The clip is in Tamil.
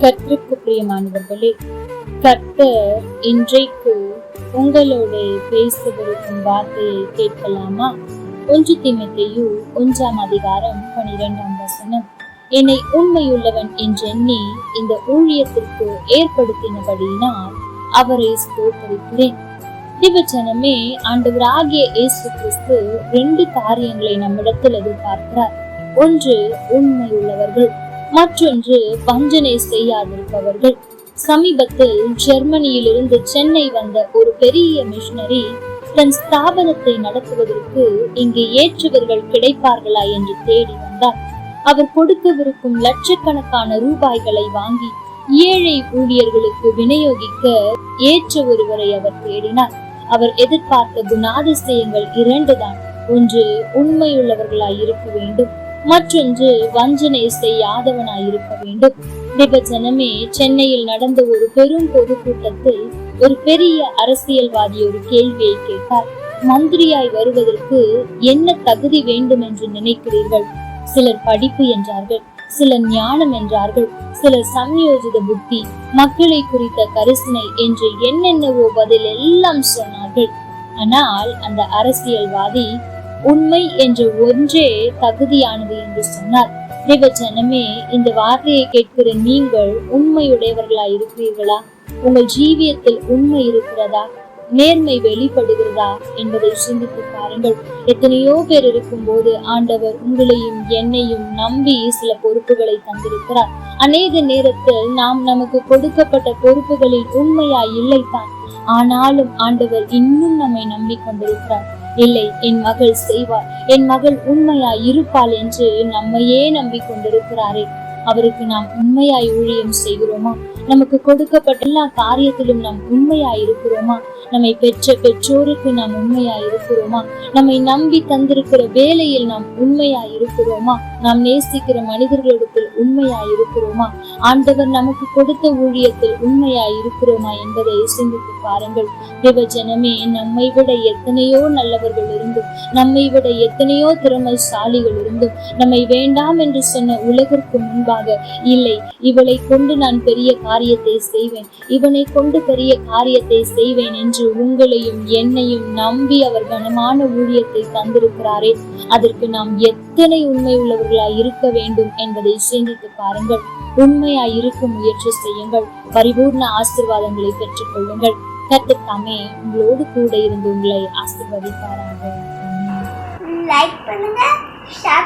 கர்த்தருக்கு பிரியமானவர்களே கர்த்தர் இன்றைக்கு உங்களோட பேசவிருக்கும் வார்த்தையை கேட்கலாமா? ஒன்று தீமத்தையு ஒன்றாம் அதிகாரம் பனிரெண்டாம் வசனம். என்னை உண்மையுள்ளவன் என்றெண்ணி இந்த ஊழியத்திற்கு ஏற்படுத்தினபடியினால் அவரை ஸ்தோத்தரிக்கிறேன். திவச்சனமே ஆண்டவராகிய இயேசு கிறிஸ்து ரெண்டு காரியங்களை நம்மிடத்தில் எதிர்பார்க்கிறார். ஒன்று உண்மையுள்ளவர்கள். மற்றொன்று வஞ்சனை செய்யாதிருப்பவர்கள். சமீபத்தில் ஜெர்மனியிலிருந்து சென்னை வந்த ஒரு பெரிய மிஷனரி தன் ஸ்தாபனத்தை நடத்துவதற்கு இங்கு ஏற்றவர்கள் கிடைப்பார்களா என்று தேடி வந்தார் அவர் கொடுக்கவிருக்கும் லட்சக்கணக்கான ரூபாய்களை வாங்கி ஏழை ஊழியர்களுக்கு விநியோகிக்க ஏற்ற ஒருவரை அவர் தேடினார். அவர் எதிர்பார்த்த குணாதிசயங்கள் இரண்டுதான். ஒன்று உண்மையுள்ளவர்களாய் இருக்க வேண்டும். மற்றொன்று வஞ்சனை செய்யாதவனாய் இருக்க வேண்டும். ஜனமே சென்னையில் நடந்த ஒரு பெரும் பொதுக்கூட்டத்தில் ஒரு பெரிய அரசியல்வாதி ஒரு கேள்வியை கேட்டார். மந்திரியாய் வருவதற்கு என்ன தகுதி வேண்டும் என்று நினைக்கிறீர்கள்? சிலர் படிப்பு என்றார்கள் சிலர் ஞானம் என்றார்கள் சிலர் சம்யோஜித புத்தி மக்களை குறித்த கரிசனை என்று என்னென்னவோ பதில் எல்லாம் சொன்னார்கள். ஆனால் அந்த அரசியல்வாதி உண்மை என்ற ஒன்றே தகுதியானது என்று சொன்னார். ஜனமே இந்த வார்த்தையை கேட்கிற நீங்கள் உண்மையுடையவர்களா இருக்கிறீர்களா? உங்கள் ஜீவியத்தில் உண்மை இருக்கிறதா? நேர்மை வெளிப்படுகிறதா? என்பதை சிந்தித்து பாருங்கள். எத்தனையோ பேர் இருக்கும் போது ஆண்டவர் உங்களையும் என்னையும் நம்பி சில பொறுப்புகளை தந்திருக்கிறார். அநேக நேரத்தில் நாம் நமக்கு கொடுக்கப்பட்ட பொறுப்புகளில் உண்மையா இல்லைத்தான். ஆனாலும் ஆண்டவர் இன்னும் நம்மை நம்பிக்கொண்டிருக்கிறார். இல்லை என் மகள் செய்வார் என் மகள் உண்மையாய் இருப்பாள் என்று நம்மையே நம்பிக்கொண்டிருக்கிறாரே. அவருக்கு நாம் உண்மையாய் ஊழியம் செய்கிறோமா? நமக்கு கொடுக்கப்பட்ட எல்லா காரியத்திலும் நாம் உண்மையாய் இருக்கிறோமா? நம்மை பெற்ற பெற்றோருக்கு நாம் உண்மையாய் இருக்கிறோமா? நம்மை நம்பி தந்திருக்கிற வேலையில் நாம் உண்மையாய் இருக்கிறோமா? நாம் நேசிக்கிற மனிதர்களிடத்தில் உண்மையா இருக்கிறோமா ஆண்டவர் நமக்கு கொடுத்த ஊழியத்தில் உண்மையா இருக்கிறோமா என்பதை சிந்தித்து பாருங்கள். தேவ ஜனமே நம்மை விட எத்தனையோ நல்லவர்கள் இருந்தும் நம்மை விட எத்தனையோ திறமைசாலிகள் இருந்தும் நம்மை வேண்டாம் என்று சொன்ன உலகிற்கு முன்பாக இல்லை இவளை கொண்டு நான் பெரிய காரியத்தை செய்வேன். இவனை கொண்டு பெரிய காரியத்தை செய்வேன் என்று உங்களையும் என்னையும் நம்பி அவர் கனமான ஊழியத்தை தந்திருக்கிறாரே. அதற்கு நாம் எத்தனை உண்மை உள்ளவர்களாய் இருக்க வேண்டும் என்பதை சிந்தித்து பாருங்கள். உண்மையாய் இருக்க முயற்சி செய்யுங்கள். பரிபூர்ண ஆசிர்வாதங்களை பெற்றுக் கொள்ளுங்கள் கத்துக்காமே உங்களோடு கூட இருந்து உங்களை ஆசிர்வதிப்பாராக. லைக் பண்ணுங்க ஷேர் பண்ணுங்க